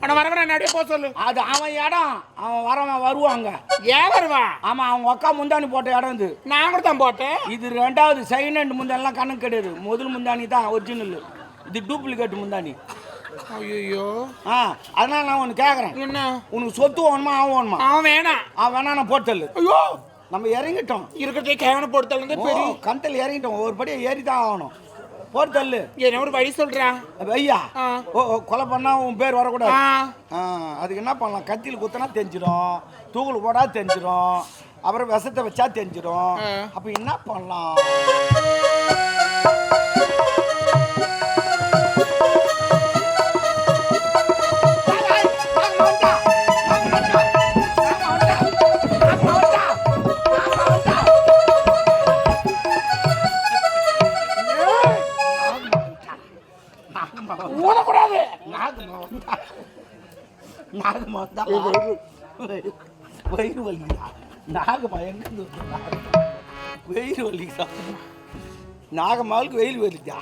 அவனை வர வர நடைய போக சொல்லு. அது அவன் இடம். அவன் வரவன் வருவாங்க. ஏன் வருவான் ஆமா அவங்க அக்கா முந்தானி போட்ட இடம் இது. நான் கூட தான் போட்டேன். இது ரெண்டாவது செகண்ட் ஹேண்ட் முந்தானிலாம் கணக்கு கிடையாது முதல் முந்தானி தான் ஒரிஜினல் இது டூப்ளிகேட் முந்தானி ஐயோ ஆ அதனால நான் ஒன்று கேட்குறேன் என்ன? உனக்கு சொத்து வேணுமா அவன் வேணுமா? அவன் வேணாம் அவன் வேணா நான் போட்டல் ஐயோ. நம்ம இறங்கிட்டோம். இருக்கிறதே கேவன வந்து பெரிய கண்டல் இறங்கிட்டோம். ஒரு படியை ஏறி தான் ஆகணும். போட்டல் என்ன ஒரு வழி சொல்றான் ஐயா. ஓ கொலை பண்ணா உன் பேர் வரக்கூடாது. அதுக்கு என்ன பண்ணலாம்? கத்தியில் குத்தினா தெரிஞ்சிடும். தூக்குல போடா தெரிஞ்சிடும். அப்புறம் விஷத்தை வச்சா தெரிஞ்சிடும். அப்ப என்ன பண்ணலாம்? வயிறு வலிக்குதா நாகமா. எங்க வயிறு வலிக்குதா நாகம்மாவுக்கு வெயில் வலிக்குதா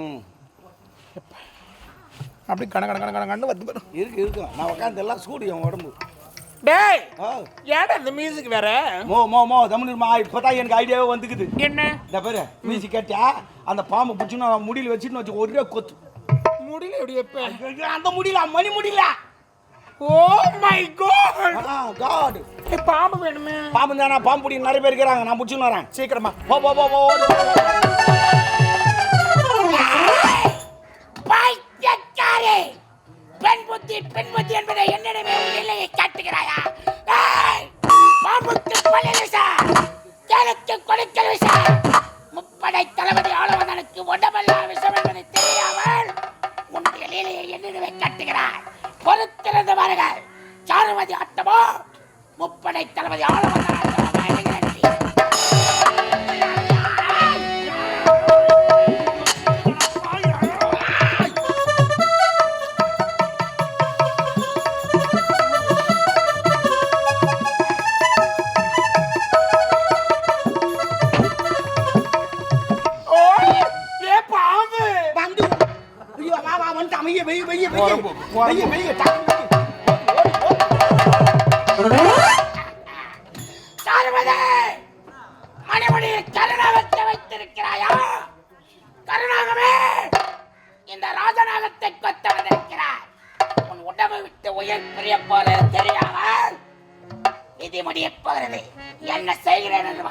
ம். அப்படி கண கண கண கண கண்ணு வந்து பாரு. இருக்கு இருக்கும் நான் உட்காந்து எல்லாம் சூடு என் உடம்பு. டேய். ஏடா இந்த மியூசிக் வேற? மோ மோ மோ தமிழ்மா இப்பதான் எனக்கு ஐடியாவே வந்துக்குது. என்ன? இந்த பேரு மியூசிக் கேட்டியா அந்த பாம்பு பிடிச்சுன்னு முடியல வச்சுன்னு வச்சு ஒரே கொத்து. முடியல எப்படி அந்த முடியல மணி முடியல. ஓ மை காட் காட் பாம்பு வேணுமே. பாம்பு தானே? பாம்பு பிடி நிறைய பேர் இருக்கிறாங்க. நான் பிடிச்சுன்னு வரேன். சீக்கிரமா. போ போ போ போ. பொறுத்திருந்து பாருங்கள் சாருமதி ஆட்டமோ? முப்படை தளபதி ஆளுநர் வா வா வந்துட்டான் வெய்ய வெய்ய வெய்ய வெய்ய வெய்ய சாருமதி மணிமணியில் கருணாகத்தை வைத்திருக்கிறாயா கருணாகமே இந்த ராஜநாகத்தை கொத்த வந்திருக்கிறார் உன் உடம்பு விட்டு உயர் பிரிய போறது விதி போகிறது. என்ன செய்கிறேன் என்று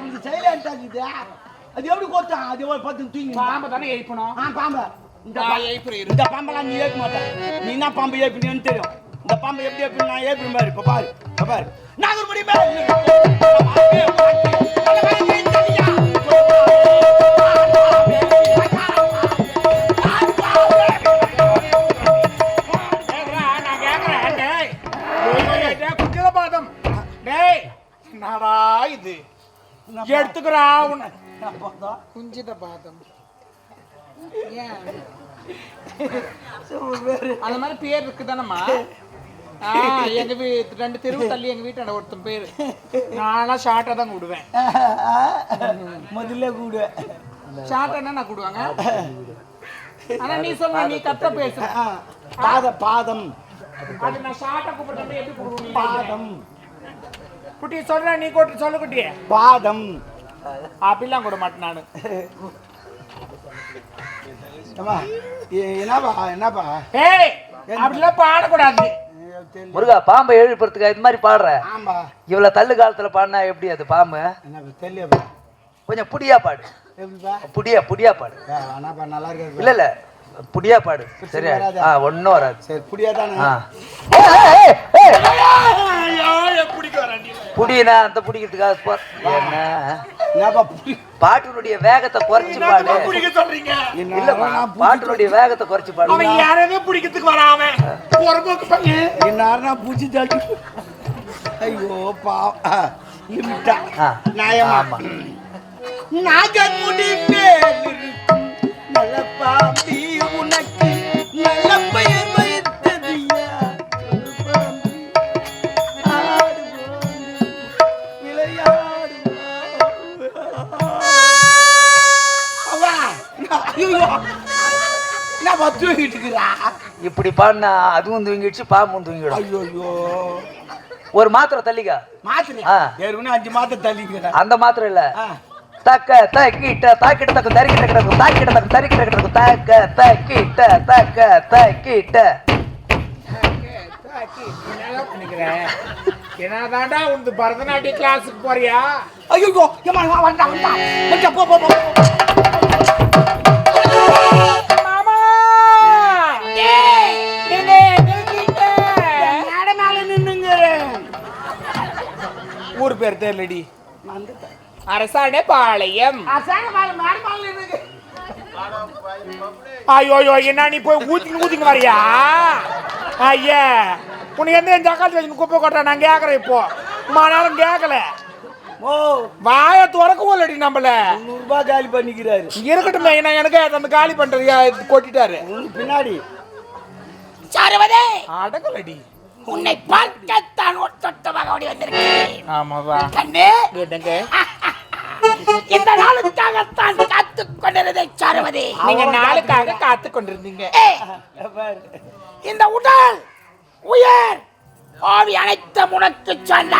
நம்மளுக்கு சைலண்ட் ஆகுது அது எப்படி கோத்தான் அது ஒரு பத்து தூங்கி பாம்பு தானே எழுப்பணும் ஆ பாம்பு. இந்த. இந்த பாம்பெல்லாம் நீ ஏற்க மாட்டேன் நீ என்ன பாம்பு ஏற்பினு தெரியும். இந்த பாம்பு எப்படி ஏற்பி நான் ஏற்பின பாரு. இப்ப பாரு. இப்ப பாரு. நாகர்படி கேக்குறா, எடுத்துக்கிறா உன்னை குஞ்சித பாதம். அந்த மாதிரி பேர் இருக்குதானம்மா? ஆ, எங்க வீட்டு ரெண்டு தெருவு தள்ளி எங்க வீட்டாண்ட ஒருத்தன் பேரு. நான்லாம் ஷார்ட்டா தான் கூடுவேன். முதல்ல கூடு ஷார்ட்டா நான் கூடுவாங்க. ஆனா நீ சொல்ல நீ கத்த பேசுற பாத பாதம். அது நான் ஷார்ட்டா கூப்பிடுறது எப்படி பாதம். குட்டி சொல்ற நீ கூட்டு சொல்லு குட்டி. பாதம். அப்படிலாம் கூட மாட்டேன் நானு. என்னப்பா என்னப்பா? ஏய் அப்படிலாம் பாடக்கூடாது முருகா பாம்பை எழுப்புறதுக்கு இது மாதிரி பாடுற? ஆமா. இவ்வளவு தள்ளு காலத்துல பாடினா எப்படி அது பாம்பு? கொஞ்சம் புடியா பாடு. புடியா புடியா பாடு. ஆனாப்பா நல்லா இருக்கு இல்ல இல்ல புடியா பாடு. சரியா? ஒன்னும் வராது. சரி புடியா தானே ஆ ஏய், ஏய், ஏய், பிடிக்க வரேன் புடினா அந்த புடிக்கிறதுக்காக என்னப்பா புடி பாட்டினுடைய வேகத்தை குறைச்சு பாடு. பிடிக்க சொல்றீங்க? நான் பாட்டினுடைய வேகத்தை குறைச்சு பாடு. அவன் யாரவே பிடிக்கிறதுக்கு பையன். பூச்சி தள்ளி ஐயோ பா லிமிட்டா. நியாயமா? ஆமா. நாகமுடி நல்ல பாம்பி. என்னப்பா தூங்கிட்டு இருக்கிறா? இப்படி பாடினா அதுவும் தூங்கிடுச்சு பாம்பும் தூங்கிடும் ஐயோ, ஐயோ. ஒரு மாத்திரை தள்ளிக்கா மாத்திரை. ஆ. ஏற்கனவே அஞ்சு மாத்திரை தள்ளிக்கிறேன் அந்த மாத்திரை இல்ல. தக்க தக்கிட்ட தாக்கிட்ட தக்க தரிக்கிட்ட கிடக்கும் தாக்கிட்ட தக்க தரிக்கிட்ட கிடக்கும் தாக்க தக்கிட்ட தக்க தக்கிட்ட என்னதாண்டா உனது பரதநாட்டிய கிளாஸுக்கு போறியா ஐயோ ஏமா வந்தா வந்தா போ போ போ அரசாணை பாளையம். அசான மேல மேடை மேல நின்னுங்க ஐயோ ஐயோ என்ன நீ போய் ஊத்திங்க ஊத்திங்க வரியா? ஐயா உனக்கு எந்த என் ஜக்காத்து வச்சு குப்பை கொட்டா நான் கேட்கறேன் இப்போ. ரொம்ப நேரம் கேட்கல ஓ. வாய துறக்க போலடி நம்மள. நூறு ரூபாய் காலி பண்ணிக்கிறாரு. இருக்கட்டும் என்ன எனக்கு அந்த காலி பண்றது கொட்டிட்டாரு. பின்னாடி. சாருவதே! அடங்கலடி. உன்னை பார்க்கத்தான் ஒட்டமாக ஓடி வந்திருக்கிறேன் ஆமாவா? கண்ணு. என்னங்க? இந்த நாளுக்காகத்தான் காத்துக் கொண்டிருந்ததை சாருவதே. நீங்க நாளுக்காக காத்து கொண்டிருந்தீங்க. இந்த உடல் உயர் ஆவி அனைத்தும் உனக்கு சொன்ன